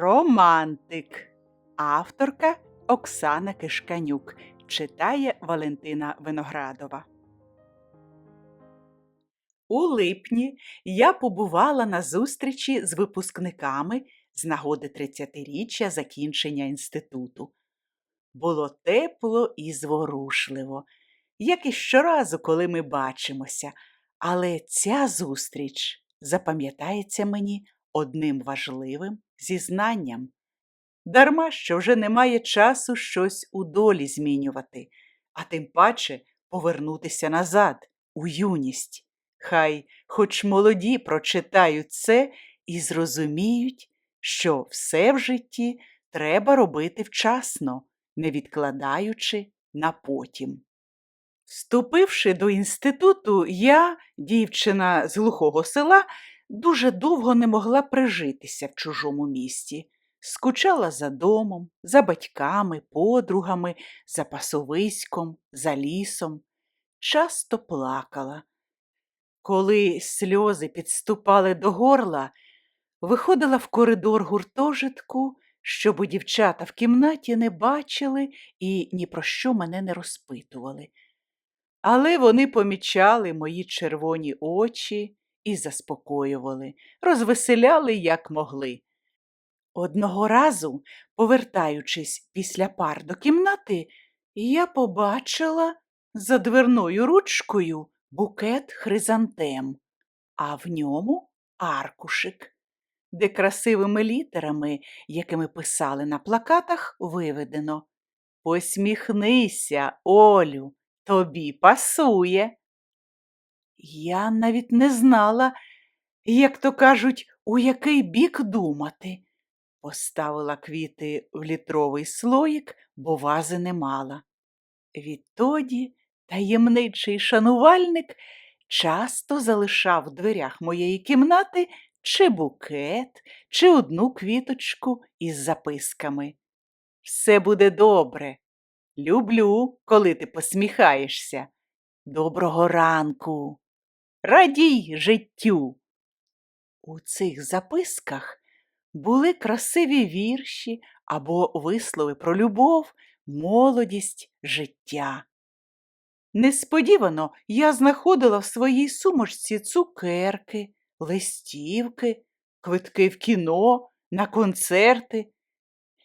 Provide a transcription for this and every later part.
Романтик. Авторка Оксана Кишканюк. Читає Валентина Виноградова. У липні я побувала на зустрічі з випускниками з нагоди 30-річчя закінчення інституту. Було тепло і зворушливо, як і щоразу, коли ми бачимося, але ця зустріч запам'ятається мені одним важливим зізнанням. Дарма що вже немає часу щось у долі змінювати, а тим паче повернутися назад, у юність. Хай хоч молоді прочитають це і зрозуміють, що все в житті треба робити вчасно, не відкладаючи на потім. Вступивши до інституту, я, дівчина з глухого села, дуже довго не могла прижитися в чужому місті. Скучала за домом, за батьками, подругами, за пасовиськом, за лісом. Часто плакала. Коли сльози підступали до горла, виходила в коридор гуртожитку, щоб дівчата в кімнаті не бачили і ні про що мене не розпитували. Але вони помічали мої червоні очі і заспокоювали, розвеселяли, як могли. Одного разу, повертаючись після пар до кімнати, я побачила за дверною ручкою букет хризантем, а в ньому аркушик, де красивими літерами, якими писали на плакатах, виведено Посміхнися, Олю, тобі пасує. Я навіть не знала, як то кажуть, у який бік думати. Поставила квіти в літровий слоїк, бо вази не мала. Відтоді таємничий шанувальник часто залишав в дверях моєї кімнати чи букет, чи одну квіточку із записками. Все буде добре. Люблю, коли ти посміхаєшся. Доброго ранку. Радій життю. У цих записках були красиві вірші або вислови про любов, молодість, життя. Несподівано я знаходила в своїй сумочці цукерки, листівки, квитки в кіно, на концерти.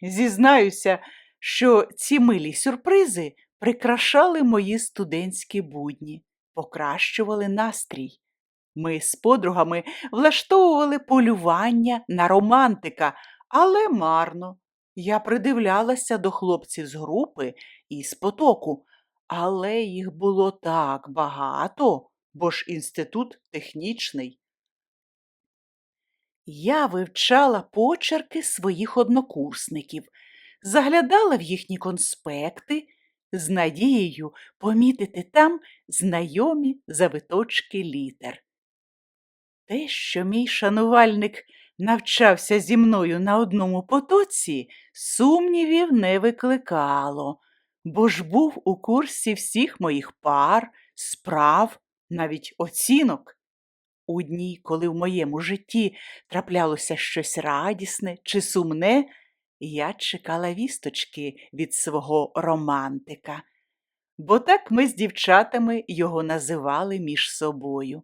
Зізнаюся, що ці милі сюрпризи прикрашали мої студентські будні, покращували настрій. Ми з подругами влаштовували полювання на романтика, але марно. Я придивлялася до хлопців з групи і з потоку, але їх було так багато, бо ж інститут технічний. Я вивчала почерки своїх однокурсників, заглядала в їхні конспекти з надією помітити там знайомі завиточки літер. Те, що мій шанувальник навчався зі мною на одному потоці, сумнівів не викликало, бо ж був у курсі всіх моїх пар, справ, навіть оцінок. У дні, коли в моєму житті траплялося щось радісне чи сумне, я чекала вісточки від свого романтика, бо так ми з дівчатами його називали між собою.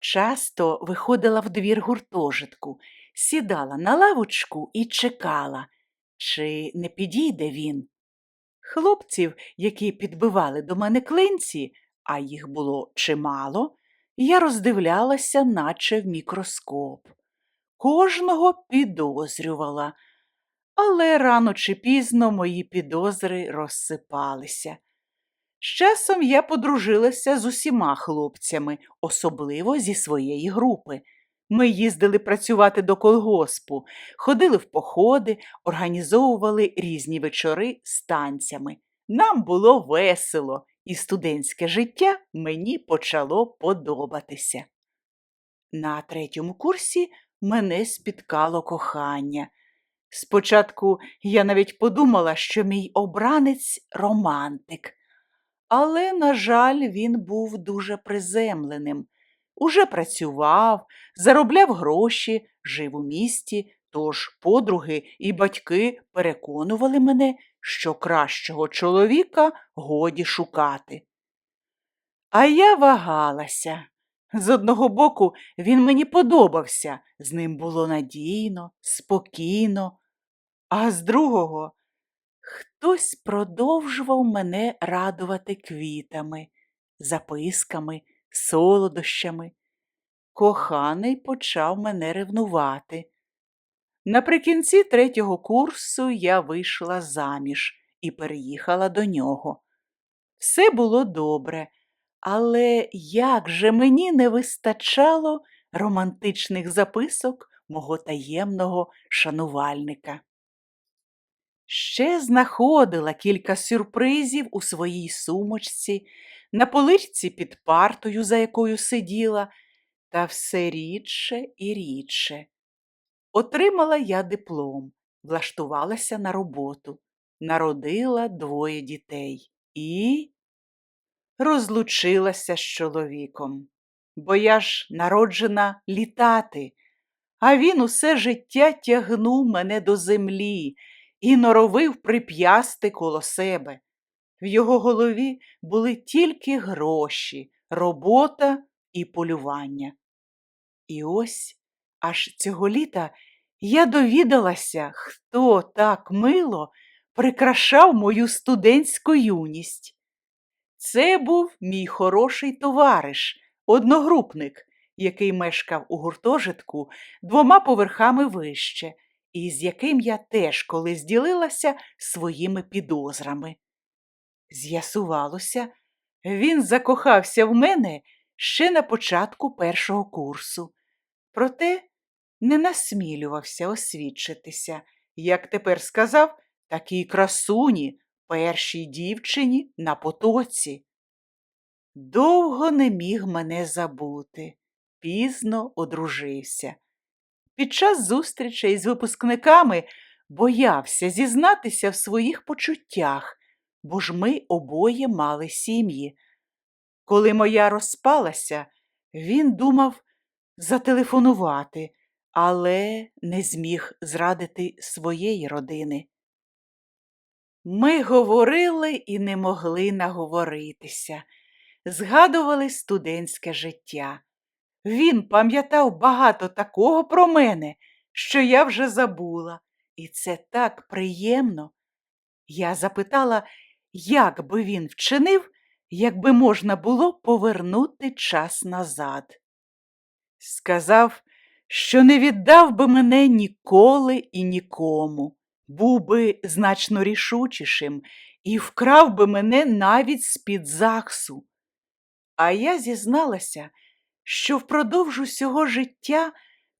Часто виходила в двір гуртожитку, сідала на лавочку і чекала, чи не підійде він. Хлопців, які підбивали до мене клинці, а їх було чимало, я роздивлялася, наче в мікроскоп. Кожного підозрювала, але рано чи пізно мої підозри розсипалися. З часом я подружилася з усіма хлопцями, особливо зі своєї групи. Ми їздили працювати до колгоспу, ходили в походи, організовували різні вечори з танцями. Нам було весело, і студентське життя мені почало подобатися. На третьому курсі мене спіткало кохання. Спочатку я навіть подумала, що мій обранець романтик. Але, на жаль, він був дуже приземленим. Уже працював, заробляв гроші, жив у місті, Тож подруги і батьки переконували мене, що кращого чоловіка годі шукати. А я вагалася. З одного боку, він мені подобався, з ним було надійно, спокійно, а з другого хтось продовжував мене радувати квітами, записками, солодощами. Коханий почав мене ревнувати. Наприкінці третього курсу я вийшла заміж і переїхала до нього. Все було добре, але як же мені не вистачало романтичних записок мого таємного шанувальника. Ще знаходила кілька сюрпризів у своїй сумочці, на поличці під партою, за якою сиділа, та все рідше і рідше. Отримала я диплом, влаштувалася на роботу, народила двоє дітей і розлучилася з чоловіком. Бо я ж народжена літати, а він усе життя тягнув мене до землі і норовив прип'ясти коло себе. В його голові були тільки гроші, робота і полювання. І ось аж цього літа я довідалася, хто так мило прикрашав мою студентську юність. Це був мій хороший товариш, одногрупник, який мешкав у гуртожитку двома поверхами вище, і з яким я теж колись ділилася своїми підозрами. З'ясувалося, він закохався в мене ще на початку першого курсу, проте не насмілювався освідчитися, як тепер сказав, такій красуні, першій дівчині на потоці. Довго не міг мене забути, пізно одружився. Під час зустрічей з випускниками боявся зізнатися в своїх почуттях, бо ж ми обоє мали сім'ї. Коли моя розпалася, він думав зателефонувати, але не зміг зрадити своєї родини. Ми говорили і не могли наговоритися, згадували студентське життя. Він пам'ятав багато такого про мене, що я вже забула, і це так приємно. Я запитала, як би він вчинив, якби можна було повернути час назад. Сказав, що не віддав би мене ніколи і нікому, був би значно рішучішим і вкрав би мене навіть з-під захсу. А я зізналася, що впродовж усього життя,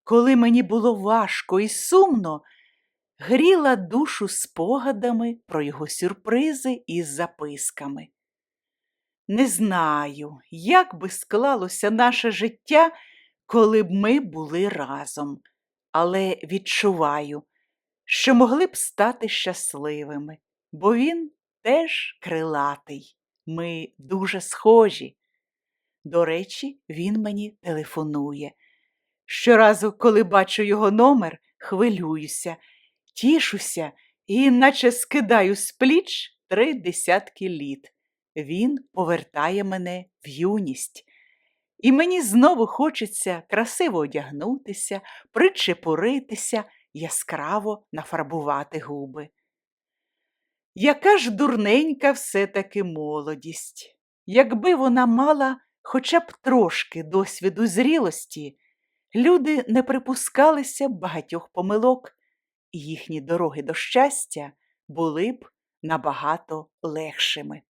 коли мені було важко і сумно, гріла душу спогадами про його сюрпризи із записками. Не знаю, як би склалося наше життя, коли б ми були разом, але відчуваю, що могли б стати щасливими, бо він теж крилатий, ми дуже схожі. До речі, він мені телефонує. Щоразу, коли бачу його номер, хвилююся, тішуся і наче скидаю з пліч три десятки літ. Він повертає мене в юність. І мені знову хочеться красиво одягнутися, причепуритися, яскраво нафарбувати губи. Яка ж дурненька все-таки молодість, якби вона мала хоча б трошки досвіду зрілості, люди не припускалися багатьох помилок, і їхні дороги до щастя були б набагато легшими.